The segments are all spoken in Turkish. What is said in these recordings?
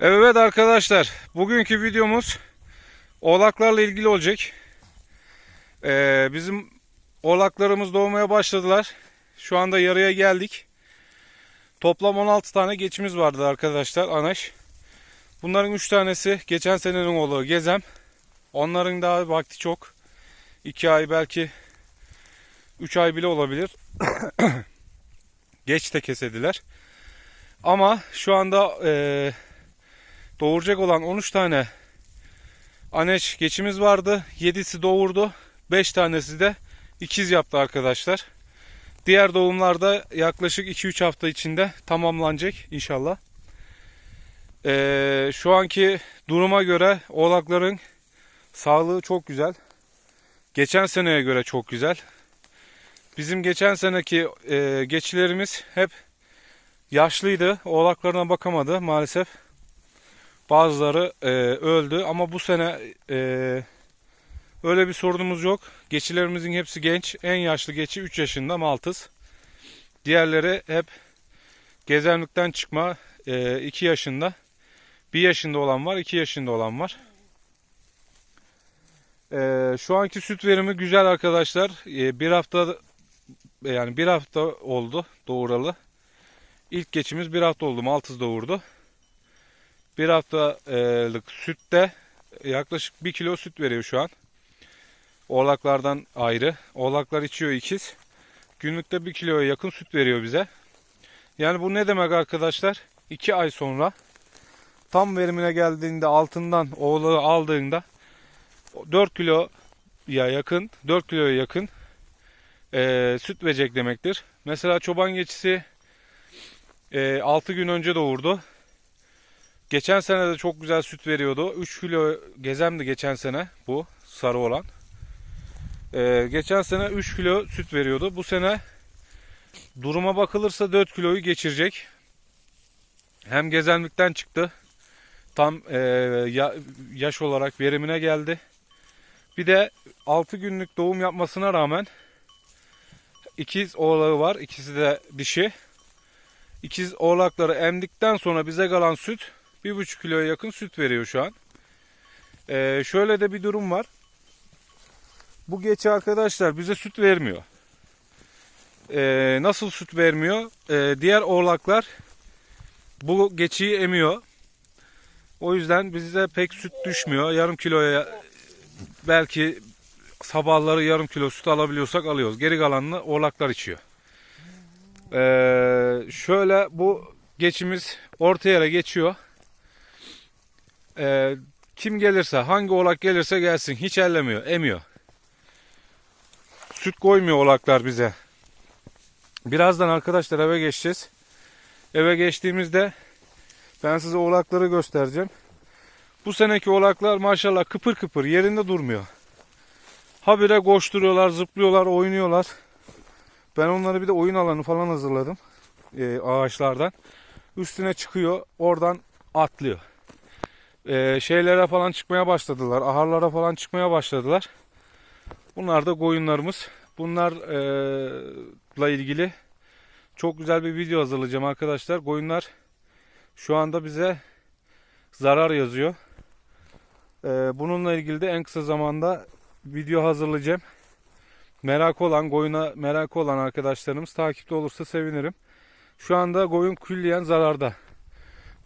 Evet arkadaşlar, bugünkü videomuz oğlaklarla ilgili olacak. Ee, bizim oğlaklarımız doğmaya başladılar. Şu anda yarıya geldik. Toplam 16 tane geçimiz vardı arkadaşlar, anaş. Bunların 3 tanesi geçen senenin oğlu Gezem. Onların daha vakti çok. 2 ay belki 3 ay bile olabilir. Geç de kesediler. Ama şu anda eee doğuracak olan 13 tane aneş geçimiz vardı. 7'si doğurdu. 5 tanesi de ikiz yaptı arkadaşlar. Diğer doğumlarda yaklaşık 2-3 hafta içinde tamamlanacak inşallah. Ee, şu anki duruma göre oğlakların sağlığı çok güzel. Geçen seneye göre çok güzel. Bizim geçen seneki e, geçilerimiz hep yaşlıydı. Oğlaklarına bakamadı maalesef. Bazıları e, öldü ama bu sene e, öyle bir sorunumuz yok. Geçilerimizin hepsi genç. En yaşlı geçi 3 yaşında Maltız. Diğerleri hep gezemlikten çıkma 2 yaşında. 1 yaşında olan var, 2 yaşında olan var. E, şu anki süt verimi güzel arkadaşlar. E, bir hafta yani bir hafta oldu doğuralı. İlk geçimiz bir hafta oldu. Maltız doğurdu. Bir haftalık sütte yaklaşık 1 kilo süt veriyor şu an. Oğlaklardan ayrı. Oğlaklar içiyor ikiz. Günlükte 1 kiloya yakın süt veriyor bize. Yani bu ne demek arkadaşlar? 2 ay sonra tam verimine geldiğinde altından oğlağı aldığında 4 kiloya yakın 4 kiloya yakın e, süt verecek demektir. Mesela çoban geçisi e, 6 gün önce doğurdu. Geçen sene de çok güzel süt veriyordu. 3 kilo gezemdi geçen sene bu sarı olan. Ee, geçen sene 3 kilo süt veriyordu. Bu sene duruma bakılırsa 4 kiloyu geçirecek. Hem gezemlikten çıktı. Tam e, ya, yaş olarak verimine geldi. Bir de 6 günlük doğum yapmasına rağmen ikiz oğlağı var. İkisi de dişi. İkiz oğlakları emdikten sonra bize kalan süt 1,5 kiloya yakın süt veriyor şu an. Ee, şöyle de bir durum var. Bu geçi arkadaşlar bize süt vermiyor. Ee, nasıl süt vermiyor? Ee, diğer oğlaklar bu geçiyi emiyor. O yüzden bize pek süt düşmüyor. Yarım kiloya belki sabahları yarım kilo süt alabiliyorsak alıyoruz. Geri kalanını oğlaklar içiyor. Ee, şöyle bu geçimiz orta yere geçiyor. Ee, kim gelirse, hangi oğlak gelirse gelsin. Hiç ellemiyor, emiyor. Süt koymuyor oğlaklar bize. Birazdan arkadaşlar eve geçeceğiz. Eve geçtiğimizde ben size oğlakları göstereceğim. Bu seneki oğlaklar maşallah kıpır kıpır yerinde durmuyor. Habire koşturuyorlar, zıplıyorlar, oynuyorlar. Ben onları bir de oyun alanı falan hazırladım. E, ağaçlardan. Üstüne çıkıyor, oradan atlıyor e, şeylere falan çıkmaya başladılar. Aharlara falan çıkmaya başladılar. Bunlar da koyunlarımız. Bunlarla ilgili çok güzel bir video hazırlayacağım arkadaşlar. Koyunlar şu anda bize zarar yazıyor. E, bununla ilgili de en kısa zamanda video hazırlayacağım. Merak olan, koyuna merak olan arkadaşlarımız takipte olursa sevinirim. Şu anda koyun külliyen zararda.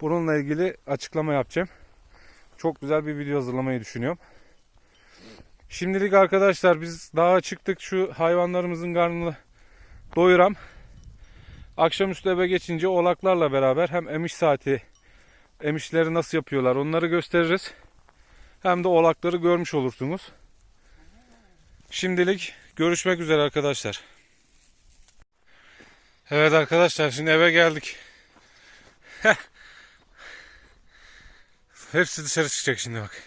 Bununla ilgili açıklama yapacağım çok güzel bir video hazırlamayı düşünüyorum. Şimdilik arkadaşlar biz daha çıktık şu hayvanlarımızın karnını doyuram. Akşamüstü eve geçince oğlaklarla beraber hem emiş saati emişleri nasıl yapıyorlar onları gösteririz. Hem de oğlakları görmüş olursunuz. Şimdilik görüşmek üzere arkadaşlar. Evet arkadaşlar şimdi eve geldik. Hepsi dışarı çıkacak şimdi bak.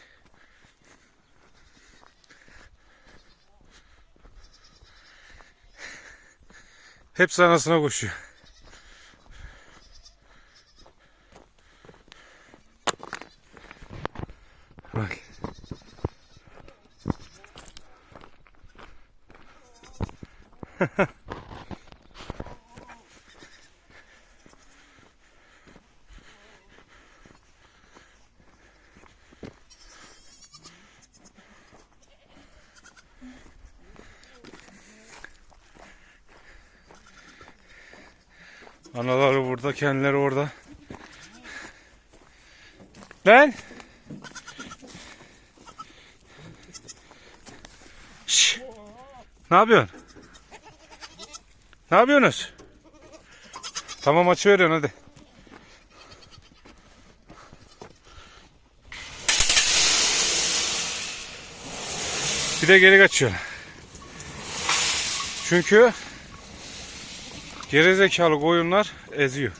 Hepsi anasına koşuyor. Anaları burada, kendileri orada. Ben. Şş. Ne yapıyorsun? Ne yapıyorsunuz? Tamam açı veriyorsun hadi. Bir de geri kaçıyor. Çünkü gerizekalı koyunlar eziyor.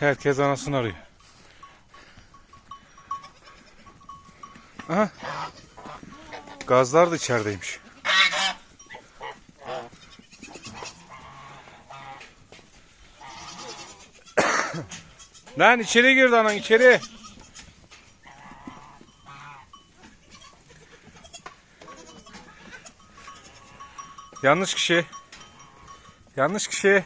Herkes anasını arıyor. Aha. Gazlar da içerideymiş. Lan içeri girdi anan içeri. Yanlış kişi. Yanlış kişi.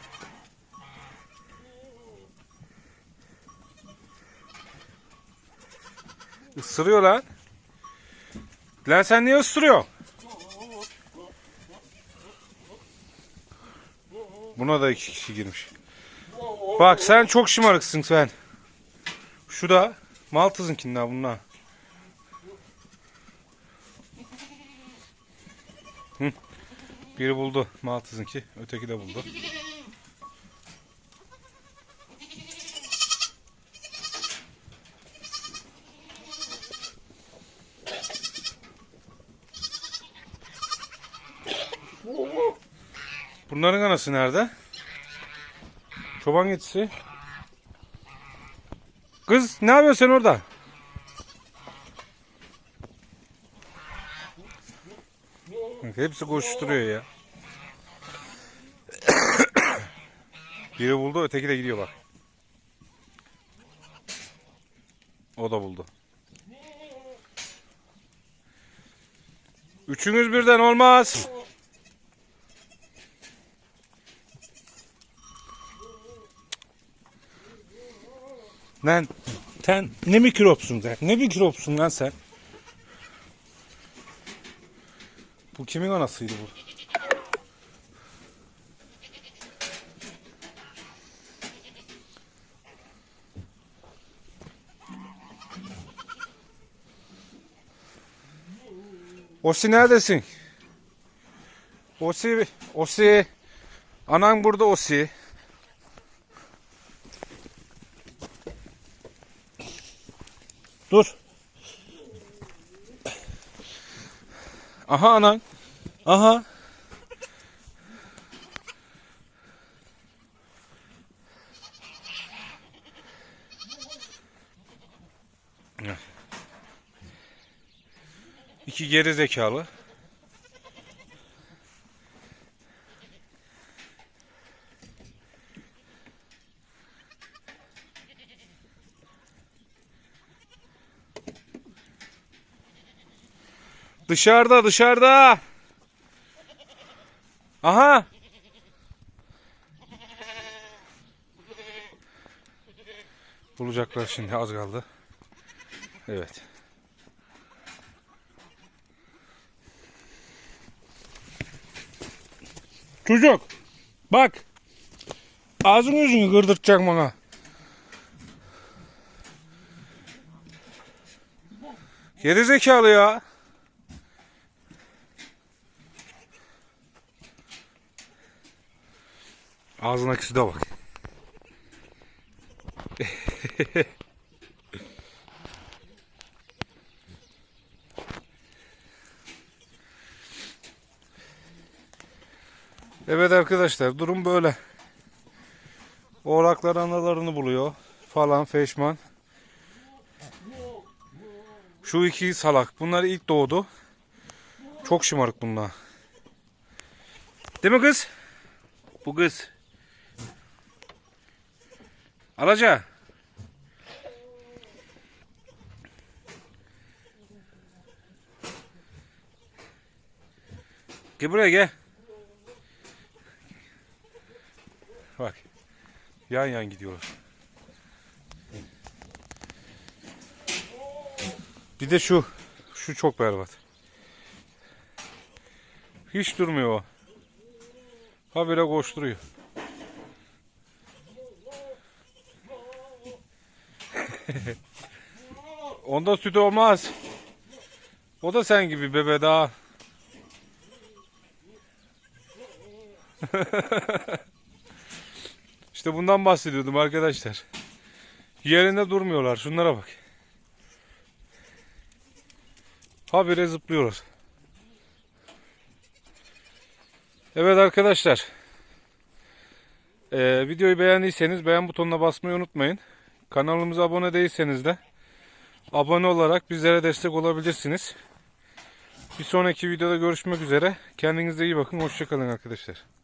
Isırıyor lan. Lan sen niye ısırıyorsun? Buna da iki kişi girmiş. Bak sen çok şımarıksın sen. Şu da Maltız'ınkinden bunlar. Hı. Biri buldu Maltız'ınki. Öteki de buldu. Bunların anası nerede? Çoban geçisi. Kız ne yapıyorsun sen orada? Hepsi koşturuyor ya. Biri buldu öteki de gidiyor bak. O da buldu. Üçünüz birden olmaz. Lan sen ne mikropsun sen? Ne mikropsun lan sen? Bu kimin anasıydı bu? Osi neredesin? Osi, Osi. Anan burada Osi. Dur. Aha anan. Aha. İki geri zekalı. Dışarıda dışarıda. Aha. Bulacaklar şimdi az kaldı. Evet. Çocuk bak. Ağzını yüzünü kırdırtacak bana. Geri zekalı ya. Ağzına de bak. evet arkadaşlar durum böyle. Oğlaklar analarını buluyor falan feşman. Şu iki salak. Bunlar ilk doğdu. Çok şımarık bunlar. Değil mi kız? Bu kız. Alaca. Gel buraya gel. Bak. Yan yan gidiyorlar. Bir de şu. Şu çok berbat. Hiç durmuyor o. Habire koşturuyor. Onda süt olmaz. O da sen gibi bebe daha. işte bundan bahsediyordum arkadaşlar. Yerinde durmuyorlar. Şunlara bak. Habire zıplıyorlar. Evet arkadaşlar. Ee, videoyu beğendiyseniz beğen butonuna basmayı unutmayın. Kanalımıza abone değilseniz de abone olarak bizlere destek olabilirsiniz. Bir sonraki videoda görüşmek üzere. Kendinize iyi bakın. Hoşçakalın arkadaşlar.